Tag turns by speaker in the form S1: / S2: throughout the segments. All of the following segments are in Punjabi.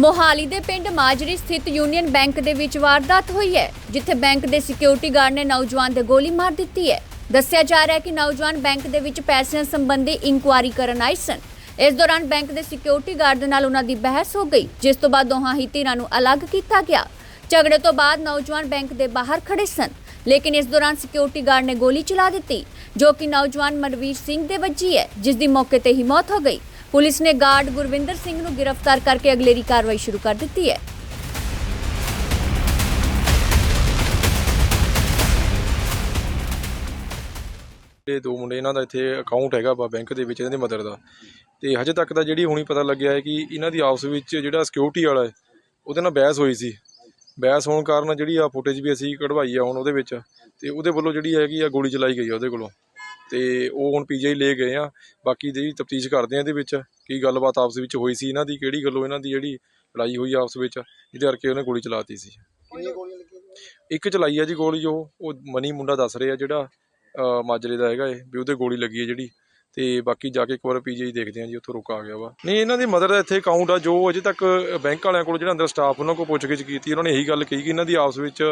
S1: ਮੋਹਾਲੀ ਦੇ ਪਿੰਡ ਮਾਜਰੀ ਸਥਿਤ ਯੂਨੀਅਨ ਬੈਂਕ ਦੇ ਵਿੱਚ ਵਾਰਦਾਤ ਹੋਈ ਹੈ, ਜਿੱਥੇ ਬੈਂਕ ਦੇ ਸਿਕਿਉਰਿਟੀ ਗਾਰਡ ਨੇ ਨੌਜਵਾਨ ਦੇ ਗੋਲੀ ਮਾਰ ਦਿੱਤੀ ਹੈ। ਦੱਸਿਆ ਜਾ ਰਿਹਾ ਹੈ ਕਿ ਨੌਜਵਾਨ ਬੈਂਕ ਦੇ ਵਿੱਚ ਪੈਸਿਆਂ ਸੰਬੰਧੀ ਇਨਕੁਆਇਰੀ ਕਰਨ ਆਏ ਸਨ। ਇਸ ਦੌਰਾਨ ਬੈਂਕ ਦੇ ਸਿਕਿਉਰਿਟੀ ਗਾਰਡ ਦੇ ਨਾਲ ਉਹਨਾਂ ਦੀ ਬਹਿਸ ਹੋ ਗਈ, ਜਿਸ ਤੋਂ ਬਾਅਦ ਦੋਹਾਂ ਹੀ ਧਿਰਾਂ ਨੂੰ ਅਲੱਗ ਕੀਤਾ ਗਿਆ। ਝਗੜੇ ਤੋਂ ਬਾਅਦ ਨੌਜਵਾਨ ਬੈਂਕ ਦੇ ਬਾਹਰ ਖੜੇ ਸਨ, ਲੇਕਿਨ ਇਸ ਦੌਰਾਨ ਸਿਕਿਉਰਿਟੀ ਗਾਰਡ ਨੇ ਗੋਲੀ ਚਲਾ ਦਿੱਤੀ, ਜੋ ਕਿ ਨੌਜਵਾਨ ਮਨਵੀਰ ਸਿੰਘ ਦੇ ਵੱਜੀ ਹੈ, ਜਿਸ ਦੀ ਮੌਕੇ ਤੇ ਹੀ ਮੌਤ ਹੋ ਗਈ। ਪੁਲਿਸ ਨੇ ਗਾਰਡ ਗੁਰਵਿੰਦਰ ਸਿੰਘ ਨੂੰ ਗ੍ਰਿਫਤਾਰ ਕਰਕੇ ਅਗਲੇਰੀ ਕਾਰਵਾਈ ਸ਼ੁਰੂ ਕਰ ਦਿੱਤੀ ਹੈ।
S2: ਇਹ ਦੋ ਮੁੰਡੇ ਇਹਨਾਂ ਦਾ ਇੱਥੇ ਅਕਾਊਂਟ ਹੈਗਾ ਵਾ ਬੈਂਕ ਦੇ ਵਿੱਚ ਇਹਨਾਂ ਦੇ ਮਦਰ ਦਾ। ਤੇ ਹਜੇ ਤੱਕ ਤਾਂ ਜਿਹੜੀ ਹੁਣੀ ਪਤਾ ਲੱਗਿਆ ਹੈ ਕਿ ਇਹਨਾਂ ਦੀ ਆਪਸ ਵਿੱਚ ਜਿਹੜਾ ਸਿਕਿਉਰਿਟੀ ਵਾਲਾ ਹੈ, ਉਹਦੇ ਨਾਲ ਬਹਿਸ ਹੋਈ ਸੀ। ਬਹਿਸ ਹੋਣ ਕਾਰਨ ਜਿਹੜੀ ਆ ਫੁਟੇਜ ਵੀ ਅਸੀਂ ਕਢਵਾਈ ਆ ਹੁਣ ਉਹਦੇ ਵਿੱਚ, ਤੇ ਉਹਦੇ ਵੱਲੋਂ ਜਿਹੜੀ ਹੈਗੀ ਆ ਗੋਲੀ ਚਲਾਈ ਗਈ ਆ ਉਹਦੇ ਕੋਲੋਂ। ਤੇ ਉਹ ਹੁਣ ਪੀਜੀਆਈ ਲੈ ਗਏ ਆ। ਬਾਕੀ ਦੀ ਤਫਤੀਸ਼ ਕਰਦੇ ਆ ਇਹਦੇ ਵਿੱਚ ਕੀ ਗੱਲਬਾਤ ਆਪਸ ਵਿੱਚ ਹੋਈ ਸੀ ਇਹਨਾਂ ਦੀ ਕਿਹੜੀ ਗੱਲੋਂ ਇਹਨਾਂ ਦੀ ਜਿਹੜੀ ਲੜਾਈ ਹੋਈ ਆਪਸ ਵਿੱਚ ਜਿਹਦੇ ਕਰਕੇ ਉਹਨੇ ਗੋਲੀ ਚਲਾਤੀ ਸੀ। ਇੱਕ ਚਲਾਈ ਆ ਜੀ ਗੋਲੀ ਉਹ ਉਹ ਮਨੀ ਮੁੰਡਾ ਦੱਸ ਰਿਹਾ ਜਿਹੜਾ ਮਾਜਰੇ ਦਾ ਹੈਗਾ ਇਹ ਵੀ ਉਹਦੇ ਗੋਲੀ ਲੱਗੀ ਹੈ ਜਿਹੜੀ। ਤੇ ਬਾਕੀ ਜਾ ਕੇ ਇੱਕ ਵਾਰ ਪੀਜੀਆਈ ਦੇਖਦੇ ਆ ਜੀ, ਉੱਥੋਂ ਰੁਕ ਆ ਗਿਆ ਵਾ। ਨਹੀਂ, ਇਹਨਾਂ ਦੀ ਮਦਰ ਦਾ ਇੱਥੇ ਅਕਾਊਂਟ ਆ, ਜੋ ਅਜੇ ਤੱਕ ਬੈਂਕ ਵਾਲਿਆਂ ਕੋਲ, ਜਿਹੜਾ ਅੰਦਰ ਸਟਾਫ ਉਹਨਾਂ ਕੋਲ ਪੁੱਛਗਿੱਛ ਕੀਤੀ, ਉਹਨਾਂ ਨੇ ਇਹੀ ਗੱਲ ਕਹੀ ਕਿ ਇਹਨਾਂ ਦੀ ਆਪਸ ਵਿੱਚ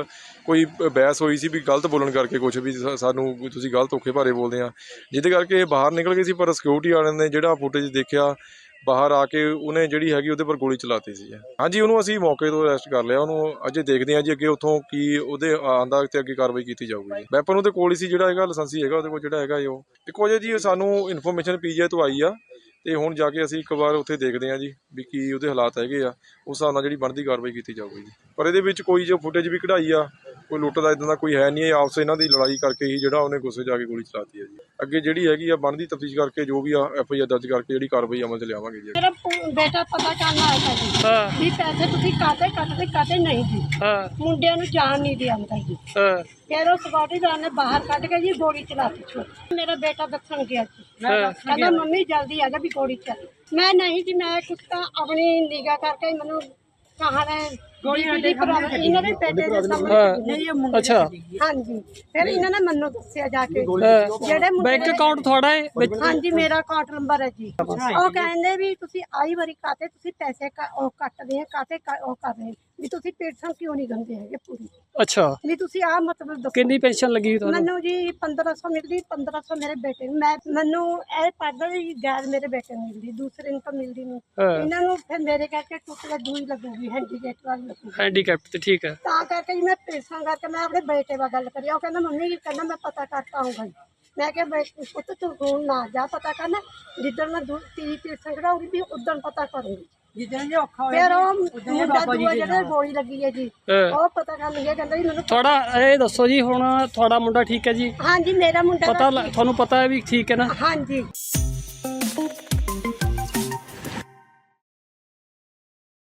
S2: ਕੋਈ ਬਹਿਸ ਹੋਈ ਸੀ ਵੀ ਗਲਤ ਬੋਲਣ ਕਰਕੇ ਕੁਝ ਵੀ ਸਾਨੂੰ ਤੁਸੀਂ ਗਲਤ ਔਖੇ ਭਾਰੇ ਬੋਲਦੇ ਆ। ਜਿਹਦੇ ਕਰਕੇ ਬਾਹਰ ਨਿਕਲ ਗਏ ਸੀ, ਪਰ ਸਿਕਿਉਰਿਟੀ ਵਾਲਿਆਂ ਨੇ ਜਿਹੜਾ ਫੁਟੇਜ ਦੇਖਿਆ ਬਾਹਰ ਆ ਕੇ ਉਹਨੇ ਜਿਹੜੀ ਹੈਗੀ ਉਹਦੇ ਪਰ ਗੋਲੀ ਚਲਾਤੀ ਸੀ। ਹਾਂਜੀ, ਉਹਨੂੰ ਅਸੀਂ ਮੌਕੇ ਤੋਂ ਅਰੈਸਟ ਕਰ ਲਿਆ। ਉਹਨੂੰ ਅਜੇ ਦੇਖਦੇ ਹਾਂ ਜੀ ਅੱਗੇ ਉੱਥੋਂ ਕੀ ਉਹਦੇ ਆਂਦਾ ਤੇ ਅੱਗੇ ਕਾਰਵਾਈ ਕੀਤੀ ਜਾਊਗੀ ਜੀ। ਵੈਪਨ ਉਹਦੇ ਕੋਲ ਹੀ ਸੀ ਜਿਹੜਾ ਹੈਗਾ, ਲਾਇਸੈਂਸੀ ਹੈਗਾ, ਉਹਦੇ ਕੋਲ ਜਿਹੜਾ ਹੈਗਾ ਜੀ ਉਹ। ਦੇਖੋ ਜੀ ਜੀ ਸਾਨੂੰ ਇਨਫੋਰਮੇਸ਼ਨ ਪੀਜੀਆਈ ਤੋਂ ਆਈ ਆ ਤੇ ਹੁਣ ਜਾ ਕੇ ਅਸੀਂ ਇੱਕ ਵਾਰ ਉੱਥੇ ਦੇਖਦੇ ਹਾਂ ਜੀ ਵੀ ਕੀ ਉਹਦੇ ਹਾਲਾਤ ਹੈਗੇ ਆ। ਉਸ ਹਿਸਾਬ ਨਾਲ ਜਿਹੜੀ ਬਣਦੀ ਕਾਰਵਾਈ ਕੀਤੀ ਜਾਊਗੀ ਜੀ। ਪਰ ਇਹਦੇ ਵਿੱਚ ਕੋਈ ਜੋ ਫੁਟੇਜ ਵੀ ਕਢਾਈ ਆ ਕੋਈ ਲੁੱਟ ਦਾ ਇਦਾਂ ਦਾ ਕੋਈ ਹੈ ਨਹੀਂ ਇਹ ਆਪਸ ਇਹਨਾਂ ਦੀ ਲੜਾਈ ਕਰਕੇ ਹੀ ਜਿਹੜਾ ਉਹਨੇ ਗੁੱਸੇ ਜਾ ਕੇ ਗੋਲੀ ਚਲਾਤੀ ਹੈ ਜੀ। ਅੱਗੇ ਜਿਹੜੀ ਹੈਗੀ ਆ ਬਣਦੀ ਤਫਤੀਸ਼ ਕਰਕੇ ਜੋ ਵੀ ਆ ਐਫ ਆਈ ਆਰ ਦਰਜ ਕਰਕੇ ਜਿਹੜੀ ਕਾਰਵਾਈ ਅਮਲ ਚ ਲਿਆਵਾਂਗੇ ਜੀ।
S3: ਮੇਰਾ ਪੁ- ਬੇਟਾ ਪਤਾ ਕਰਨ ਆਇਆ ਸੀ ਜੀ।
S4: ਹਾਂ।
S3: ਵੀ ਪੈਸੇ ਤੁਸੀਂ ਕਾਤੇ ਕੱਟਦੇ ਕਾਤੇ ਨਹੀਂ ਜੀ।
S4: ਹਾਂ।
S3: ਮੁੰਡਿਆਂ ਨੂੰ ਜਾਣ ਨਹੀਂ ਦਿਆਂਦਾ ਜੀ।
S4: ਹਾਂ।
S3: ਫਿਰ ਉਹ ਸਕਾਟੀ ਜਾਨ ਨੇ ਬਾਹਰ ਕੱਢ ਕੇ ਜੀ ਗੋਲੀ ਚਲਾਤੀ ਛੋਟੀ ਮੇਰਾ ਬੇਟਾ ਦੱਸਣ ਗਿਆ ਜੀ
S4: ਹਾਂ।
S3: ਕਹਿੰਦਾ ਮੰਮੀ ਜਲਦੀ ਆ ਜਾ ਵੀ ਗੋਲੀ ਚੱਲ। ਮੈਂ ਨਹੀਂ ਜੀ ਮੈਂ ਕੁਛ ਤਾਂ ਆਪਣੀ ਨਿਗਾਹ ਕਰਕੇ ਮੈਨੂੰ ਕਹਾਣੇ ਗੋਲੀ ਦੀ ਪ੍ਰੋਬਲਮ ਇਹਨਾਂ ਦੇ ਬੇਟੇ ਦੇ ਸਾਹਮਣੇ
S4: ਹਾਂ। ਅੱਛਾ।
S3: ਹਾਂਜੀ। ਫਿਰ ਇਹਨਾਂ ਨੇ ਮੈਨੂੰ ਦੱਸਿਆ ਜਾ ਕੇ। ਜਿਹੜੇ
S4: ਬੈਂਕ ਅਕਾਊਂਟ ਤੁਹਾਡਾ ਹੈ? ਵਿੱਚ
S3: ਹਾਂਜੀ। ਮੇਰਾ ਅਕਾਊਂਟ ਨੰਬਰ ਹੈ ਜੀ। ਉਹ ਕਹਿੰਦੇ ਵੀ ਤੁਸੀਂ ਆਈ ਵਾਰੀ ਕਾਤੇ ਤੁਸੀਂ ਪੈਸੇ ਕ- ਉਹ ਕੱਟਦੇ ਆ ਕਾਤੇ ਕ- ਉਹ ਕਰ ਰਹੇ ਵੀ ਤੁਸੀਂ ਪੈਨਸ਼ਨ ਕਿਉਂ ਨਹੀਂ ਦਿੰਦੇ ਹੈਗੇ ਪੂਰੀ?
S4: ਅੱਛਾ।
S3: ਵੀ ਤੁਸੀਂ ਆ ਮਤਲਬ ਦੱਸੋ।
S4: ਕਿੰਨੀ ਪੈਨਸ਼ਨ ਲੱਗੀ ਤੁਹਾਨੂੰ?
S3: ਮੈਨੂੰ ਜੀ 1500 ਮਿਲਦੀ 1500 ਮੇਰੇ ਬੇਟੇ ਨੂੰ। ਮੈਂ ਮੈਨੂੰ ਇਹ ਪੜਦਾ ਜੀ ਗੈਰ ਮੇਰੇ ਬੇਟੇ ਨੂੰ ਮਿਲਦੀ ਦੂਸਰੇ ਨੂੰ ਤਾਂ ਮਿਲਦੀ ਨਹੀਂ। ਇਹਨਾਂ ਨੂੰ ਫਿਰ ਮੇਰੇ ਕਰਕੇ ਟੁੱਟ ਕੇ ਦੂਈ ਲੱਗੂਗੀ ਹੈਂਡੀਕੈਪ ਵਾਲੀ। ਲੱਗੂਗੀ
S4: ਹੈਂਡੀਕੈਪ ਤੇ ਠੀਕ ਹੈ।
S3: ਤਾਂ ਕਰਕੇ ਜੀ ਮੈਂ ਪੈਸਾ ਕਰਕੇ ਮੈਂ ਆਪਣੇ ਬੇਟੇ ਨਾਲ ਗੱਲ ਕਰੀ ਉਹ ਕਹਿੰਦਾ ਮੰਮੀ ਜੀ ਕਹਿੰਦਾ ਮੈਂ ਪਤਾ ਕਰਤਾ ਆਉਂਗਾ ਜੀ ਮੈਂ ਕਿਹਾ ਬੇ- ਪੁੱਤ ਤੂੰ ਹੁਣ ਨਾ ਜਾ ਪਤਾ ਕਰਨਾ ਜਿੱਦਣ ਮੈਂ ਦੂ ਤੀਹ ਪੈਸਾ ਕਢਾਉਂਗੀ ਵੀ ਉਦੋਂ ਪਤਾ ਕਰੂੰਗੀ।
S5: ਜਿੱਦਣ ਜੇ ਔਖਾ
S3: ਫਿਰ ਉਹ ਮੁੰਡਾ ਦੂਆ ਜਿਹੜਾ ਗੋਲੀ ਲੱਗੀ ਹੈ ਜੀ
S4: ਹਾਂ।
S3: ਉਹ ਪਤਾ ਕਰਨ ਲੱਗਿਆ ਕਹਿੰਦਾ ਜੀ ਮੈਨੂੰ
S4: ਤੁਹਾਡਾ ਇਹ ਦੱਸੋ ਜੀ ਹੁਣ ਤੁਹਾਡਾ ਮੁੰਡਾ ਠੀਕ ਹੈ ਜੀ?
S3: ਹਾਂਜੀ ਮੇਰਾ ਮੁੰਡਾ
S4: ਪਤਾ ਲ- ਤੁਹਾਨੂੰ ਪਤਾ ਹੈ ਵੀ ਠੀਕ ਹੈ ਨਾ?
S3: ਹਾਂਜੀ।